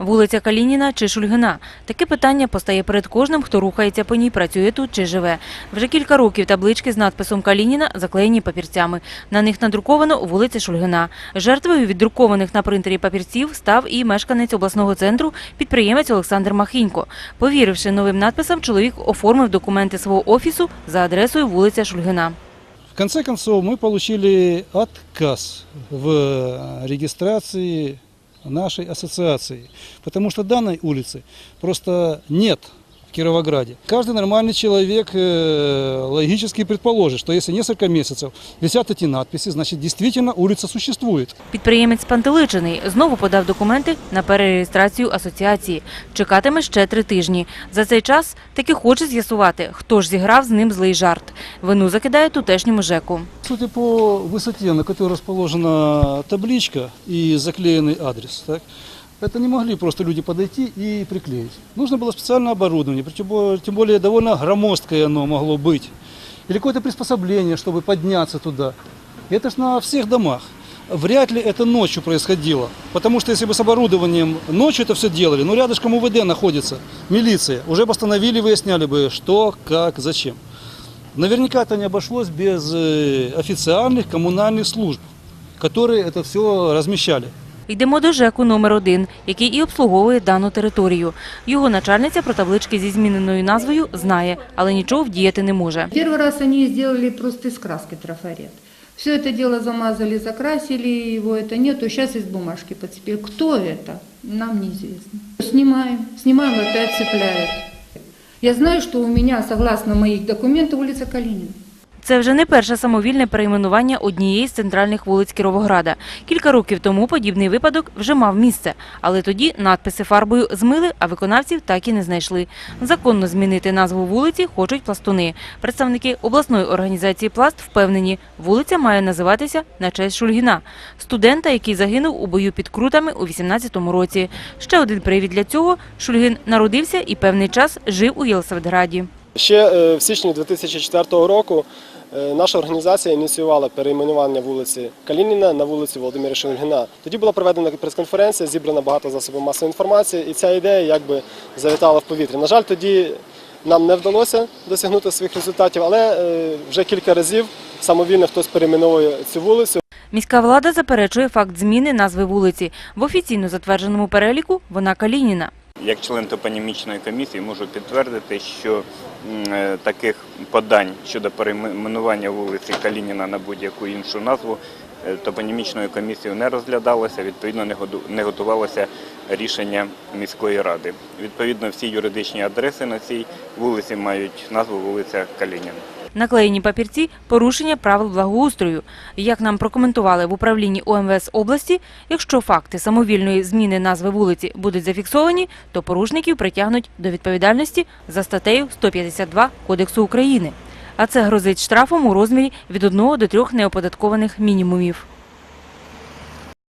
Вулиця Калініна чи Шульгина? Таке питання постає перед кожним, хто рухається по ній, працює тут чи живе. Вже кілька років таблички з надписом Калініна заклеєні папірцями. На них надруковано вулиця Шульгина. Жертвою від друкованих на принтері папірців став і мешканець обласного центру, підприємець Олександр Махінько. Повіривши новим надписам, чоловік оформив документи свого офісу за адресою вулиця Шульгина. В конце концов, мы получили отказ в регистрации нашей ассоциации, потому что данной улицы просто нет в Кировограде. Каждый нормальный человек э, логически предположит, что если несколько месяцев висят эти надписи, значит действительно улица существует. Підприємець Пантеличений знову подав документи на перереєстрацію асоціації. Чекатиме ще три тижні. За цей час таки хоче з'ясувати, хто ж зіграв з ним злий жарт. Вину закидає тутешньому ЖЕКу. Судя по высоте, на которой расположена табличка и заклеенный адрес, так, Это не могли просто люди подойти и приклеить. Нужно было специальное оборудование, причем тем более довольно громоздкое оно могло быть. Или какое-то приспособление, чтобы подняться туда. И это ж на всех домах. Вряд ли это ночью происходило. Потому что если бы с оборудованием ночью это все делали, ну рядышком УВД находится, милиция, уже бы остановили, выясняли бы, что, как, зачем. Наверняка это не обошлось без э, официальных коммунальных служб, которые это все размещали. Йдемо до ЖЕКу номер 1 який і обслуговує дану територію. Його начальниця про таблички зі зміненою назвою знає, але нічого вдіяти не може. Первый раз они сделали просто из краски трафарет. Все это дело замазали, закрасили, его это нету, сейчас из бумажки подцепили. Кто это? Нам неизвестно. Снимаем, снимаем, опять цепляют. Я знаю, что у меня, согласно моих документов, улица Калинина. Це вже не перше самовільне перейменування однієї з центральних вулиць Кіровограда. Кілька років тому подібний випадок вже мав місце, але тоді надписи фарбою змили, а виконавців так і не знайшли. Законно змінити назву вулиці хочуть пластуни. Представники обласної організації «Пласт» впевнені, вулиця має називатися на честь Шульгіна, студента, який загинув у бою під Крутами у 18-му році. Ще один привід для цього – Шульгін народився і певний час жив у Єлисаветграді. Ще е, в січні 2004 року наша організація ініціювала перейменування вулиці Калініна на вулицю Володимира Шульгіна. Тоді була проведена прес-конференція, зібрана багато засобів масової інформації, і ця ідея якби завітала в повітря. На жаль, тоді нам не вдалося досягнути своїх результатів, але е, вже кілька разів самовільно хтось перейменовує цю вулицю. Міська влада заперечує факт зміни назви вулиці. В офіційно затвердженому переліку вона Калініна. Як член топонімічної комісії можу підтвердити, що е, таких подань щодо перейменування вулиці Калініна на будь-яку іншу назву е, топонімічною комісією не розглядалося, відповідно не готувалося рішення міської ради. Відповідно, всі юридичні адреси на цій вулиці мають назву вулиця Калініна. Наклеєні папірці – порушення правил благоустрою. Як нам прокоментували в управлінні ОМВС області, якщо факти самовільної зміни назви вулиці будуть зафіксовані, то порушників притягнуть до відповідальності за статтею 152 Кодексу України. А це грозить штрафом у розмірі від 1 до 3 неоподаткованих мінімумів.